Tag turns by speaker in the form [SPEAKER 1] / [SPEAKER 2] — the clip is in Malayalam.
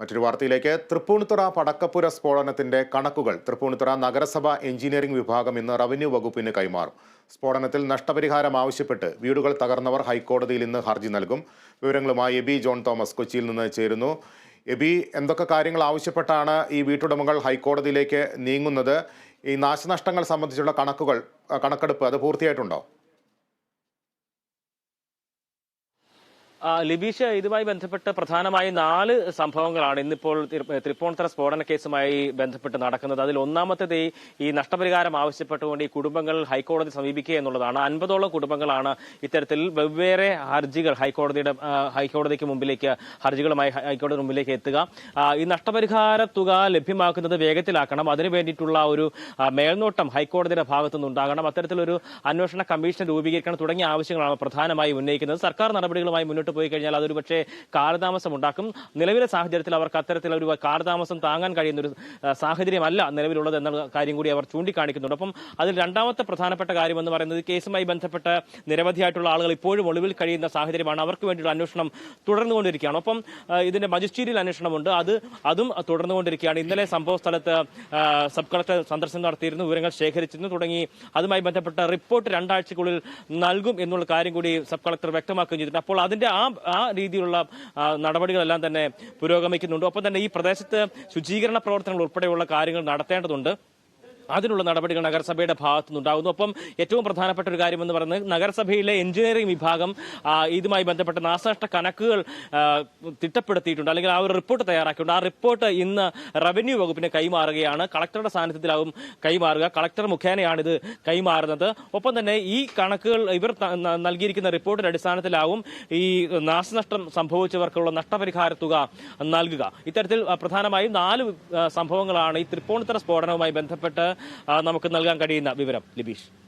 [SPEAKER 1] മറ്റൊരു വാർത്തയിലേക്ക്. തൃപ്പൂണിത്തുറ പടക്കപ്പുര സ്ഫോടനത്തിന്റെ കണക്കുകൾ. തൃപ്പൂണിത്തുറ നഗരസഭ എഞ്ചിനീയറിംഗ് വിഭാഗം ഇന്ന് റവന്യൂ വകുപ്പിന് കൈമാറും. സ്ഫോടനത്തിൽ നഷ്ടപരിഹാരം ആവശ്യപ്പെട്ട് വീടുകൾ തകർന്നവർ ഹൈക്കോടതിയിൽ ഇന്ന് ഹർജി നൽകും. വിവരങ്ങളുമായി എബി ജോൺ തോമസ് കൊച്ചിയിൽ നിന്ന് ചേരുന്നു. എബി എന്തൊക്കെ കാര്യങ്ങൾ ആവശ്യപ്പെട്ടാണ് ഈ വീട്ടുടമകൾ ഹൈക്കോടതിയിലേക്ക് നീങ്ങുന്നത്? ഈ നാശനഷ്ടങ്ങൾ സംബന്ധിച്ചുള്ള കണക്കുകൾ കണക്കെടുപ്പ് അത് പൂർത്തിയായിട്ടുണ്ടോ?
[SPEAKER 2] ലിബീഷ് ഇതുമായി ബന്ധപ്പെട്ട് പ്രധാനമായി നാല് സംഭവങ്ങളാണ് ഇന്നിപ്പോൾ തൃപ്പൂണിത്തറ സ്ഫോടന കേസുമായി ബന്ധപ്പെട്ട് നടക്കുന്നത്. അതിൽ ഒന്നാമത്തേത് ഈ നഷ്ടപരിഹാരം ആവശ്യപ്പെട്ടുകൊണ്ട് ഈ കുടുംബങ്ങൾ ഹൈക്കോടതി സമീപിക്കുക എന്നുള്ളതാണ്. അൻപതോളം കുടുംബങ്ങളാണ് ഇത്തരത്തിൽ വെവ്വേറെ ഹർജികൾ ഹൈക്കോടതിയുടെ ഹൈക്കോടതിക്ക് മുമ്പിലേക്ക് ഹർജികളുമായി ഹൈക്കോടതി മുമ്പിലേക്ക് എത്തുക. ഈ നഷ്ടപരിഹാര തുക ലഭ്യമാക്കുന്നത് വേഗത്തിലാക്കണം. അതിനു വേണ്ടിയിട്ടുള്ള ഒരു മേൽനോട്ടം ഹൈക്കോടതിയുടെ ഭാഗത്തുനിന്ന് ഉണ്ടാകണം. അത്തരത്തിലൊരു അന്വേഷണ കമ്മീഷൻ രൂപീകരിക്കണം തുടങ്ങിയ ആവശ്യങ്ങളാണ് പ്രധാനമായി ഉന്നയിക്കുന്നത്. സർക്കാർ നടപടികളുമായി മുന്നോട്ട് പോയി കഴിഞ്ഞാൽ അതൊരു പക്ഷേ കാലതാമസം ഉണ്ടാക്കും നിലവിലെ സാഹചര്യത്തിൽ അവർക്ക് അത്തരത്തിലൊരു കാലതാമസം താങ്ങാൻ കഴിയുന്ന ഒരു സാഹചര്യമല്ല നിലവിലുള്ളത് എന്ന കാര്യം കൂടി അവർ ചൂണ്ടിക്കാണിക്കുന്നുണ്ട്. അപ്പം അതിൽ രണ്ടാമത്തെ പ്രധാനപ്പെട്ട കാര്യം എന്ന് പറയുന്നത് കേസുമായി ബന്ധപ്പെട്ട നിരവധിയായിട്ടുള്ള ആളുകൾ ഇപ്പോഴും ഒളിവിൽ കഴിയുന്ന സാഹചര്യമാണ്. അവർക്ക് വേണ്ടിയുള്ള അന്വേഷണം തുടർന്നുകൊണ്ടിരിക്കുകയാണ്. ഒപ്പം ഇതിന്റെ മജിസ്ട്രേറ്റിൽ അന്വേഷണമുണ്ട്. അത് അതും തുടർന്നുകൊണ്ടിരിക്കുകയാണ്. ഇന്നലെ സംഭവ സ്ഥലത്ത് സബ് കളക്ടർ സന്ദർശനം നടത്തിയിരുന്നു വിവരങ്ങൾ ശേഖരിച്ചിരുന്നു തുടങ്ങി അതുമായി ബന്ധപ്പെട്ട റിപ്പോർട്ട് രണ്ടാഴ്ചക്കുള്ളിൽ നൽകും എന്നുള്ള കാര്യം കൂടി സബ് കളക്ടർ വ്യക്തമാക്കുകയും ചെയ്തിട്ടുണ്ട്. അപ്പോൾ അതിന്റെ ആ ആ രീതിയിലുള്ള നടപടികളെല്ലാം തന്നെ പുരോഗമിക്കുന്നുണ്ട്. ഒപ്പം തന്നെ ഈ പ്രദേശത്ത് ശുചീകരണ പ്രവർത്തനങ്ങൾ ഉൾപ്പെടെയുള്ള കാര്യങ്ങൾ നടത്തേണ്ടതുണ്ട്. അതിനുള്ള നടപടികൾ നഗരസഭയുടെ ഭാഗത്തു നിന്നുണ്ടാകുന്നു ഒപ്പം ഏറ്റവും പ്രധാനപ്പെട്ട ഒരു കാര്യം എന്ന് പറയുന്നത് നഗരസഭയിലെ എഞ്ചിനീയറിംഗ് വിഭാഗം ഇതുമായി ബന്ധപ്പെട്ട നാശനഷ്ട കണക്കുകൾ തിട്ടപ്പെടുത്തിയിട്ടുണ്ട്. അല്ലെങ്കിൽ ആ ഒരു റിപ്പോർട്ട് തയ്യാറാക്കിയിട്ടുണ്ട്. ആ റിപ്പോർട്ട് ഇന്ന് റവന്യൂ വകുപ്പിന് കൈമാറുകയാണ്. കളക്ടറുടെ സാന്നിധ്യത്തിലാവും കൈമാറുക. കളക്ടർ മുഖേനയാണ് ഇത് കൈമാറുന്നത്. ഒപ്പം തന്നെ ഈ കണക്കുകൾ ഇവർ നൽകിയിരിക്കുന്ന റിപ്പോർട്ടിന്റെ അടിസ്ഥാനത്തിലാവും ഈ നാശനഷ്ടം സംഭവിച്ചവർക്കുള്ള നഷ്ടപരിഹാര തുക നൽകുക. ഇത്തരത്തിൽ പ്രധാനമായും നാല് സംഭവങ്ങളാണ് ഈ തൃപ്പൂണിത്തറ സ്ഫോടനവുമായി ബന്ധപ്പെട്ട് നമുക്ക് നൽകാൻ കഴിയുന്ന വിവരം ലിബീഷ്.